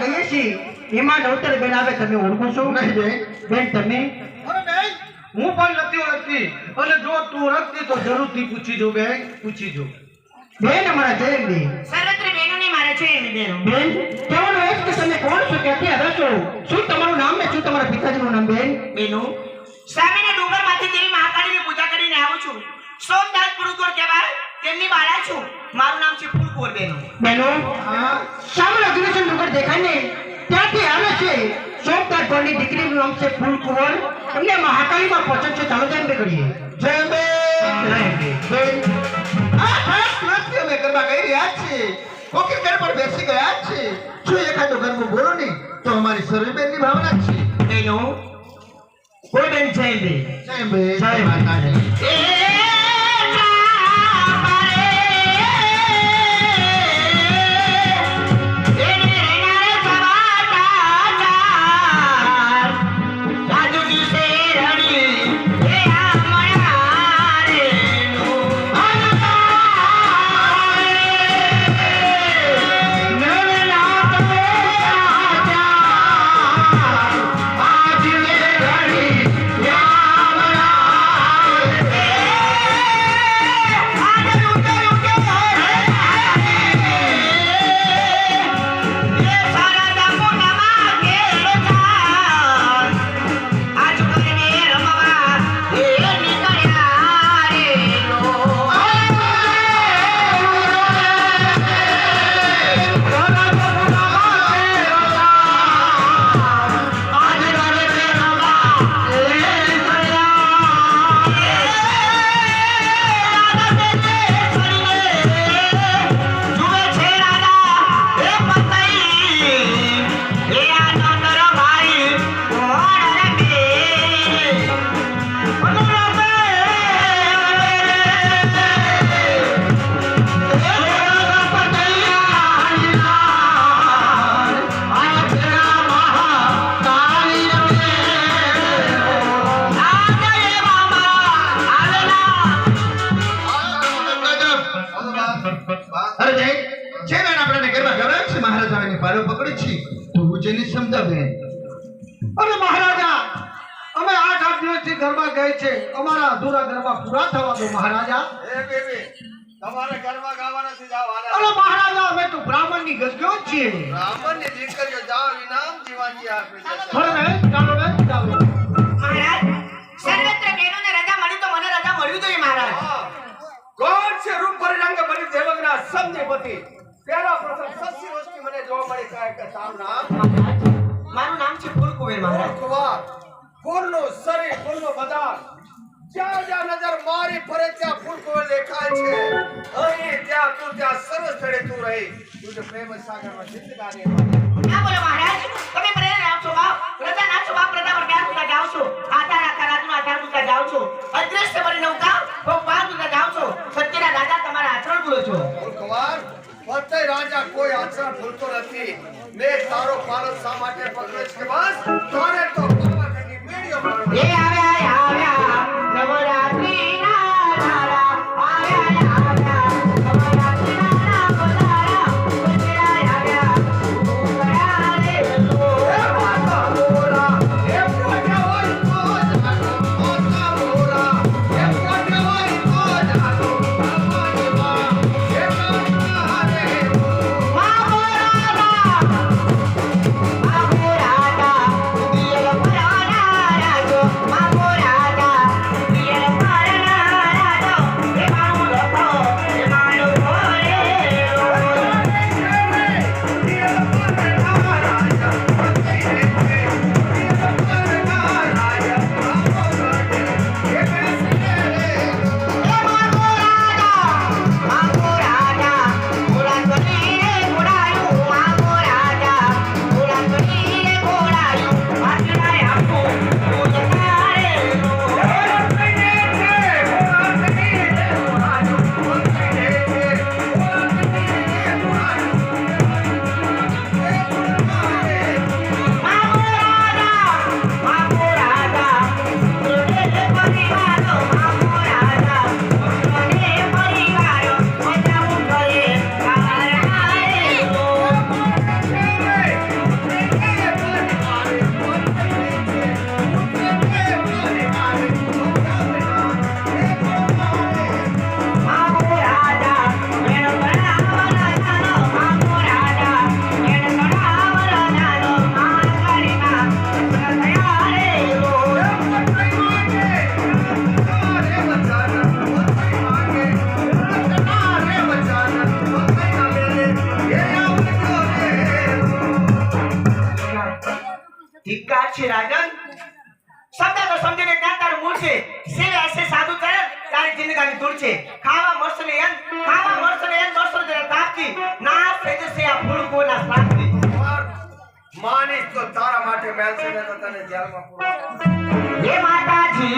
કહીએ છીએ. એમાં નવતર બેન આવે તમે ઓળખો છો? બેન બેન તમે? હું પણ નથી ઓળખતી. અને જો તું ઓળખતી તો જરૂરથી પૂછી જો બેન. પૂછી જો. બેન અમારા જયંતી. સર્વત્ર બહેનોને મારે છે એની બેન. કહેવાનું એક કે તમે કોણ છો? ક્યાંથી આવ્યા છો? શું તમારું નામ ને શું તમારા પિતાજીનું નામ બેન? બેનો સામેના ડુંગરમાંથી દેવી મહાકાળીની પૂજા કરીને આવું છું. સોમનાથ પુરુકોર કહેવાય તેમની બાળા છું. મારું નામ છે ફૂલકોર બહેનો બેનો હા સામે અગ્નિશન ડુંગર દેખાય ને ત્યાંથી આવે છે સોમનાથ ભણની દીકરીનું નામ છે ફૂલ કુંવર. એમને મહાકાળીમાં પહોંચે છે ચાલો બે કરીએ જય બેન જય બેન. બેન આ ખાસ નૃત્ય અમે ગરબા કરી રહ્યા છીએ. કોકિલ ઘર પર બેસી ગયા છે જો એકાદો ગરબો બોલો નહીં તો અમારી સર્વેબેનની ભાવના છે. બેનો કોઈ બેન જય બેન જય બેન જય જય માતાજી. છે તો હું જેને સમજાવ અરે મહારાજા અમે આઠ આઠ દિવસથી ગરબા ગઈ છે. અમારા અધૂરા ગરબા પૂરા થવા દો મહારાજા. તમારે અરે અમે તો છીએ. દીકરીઓ ઇનામ જીવાજી આપી ચાલો ચાલો મહારાજ સર્વત્ર બહેનોને રજા મળી તો મને રજા મળવી જોઈએ મહારાજ. કોણ છે રૂપ પરિરંગ બની દેવગના સમજેપતિ પહેલા જોવા મળી કે તારું નામ? મારું નામ છે ફૂલકુબેર મહારાજ. કુમાર ફૂલનું શરીર ફૂલનું બદાન જ્યાં જ્યાં નજર મારી ફરે ત્યાં ફૂલ કોઈ દેખાય છે. અહીં ત્યાં તું ત્યાં સર્વ સ્થળે તું રહી. તું પ્રેમ સાગરમાં જિંદગાની મારી. ના બોલો ફતેહ રાજા, કોઈ આચરણ ભૂલતો નથી ને તારો પાલન શા માટે પકડ્યો છે બસ તારે તો પાવાગઢની મેળીઓ મારવાની. છે રાજન શબ્દ તો સમજીને ત્યાં તારું મૂળ છે સેવે હશે સાધુ ચરણ? તારી જિંદગાની દૂર છે. ખાવા મળશે ને એમ? ખાવા મળશે ને એમ? મળશે ને તાપથી. નાશ થઈ જશે આ ફૂલ કોના પર માનીશ તો તારા માટે મેલશે ને તો તને જેલમાં પૂરો. હે ચડ્યો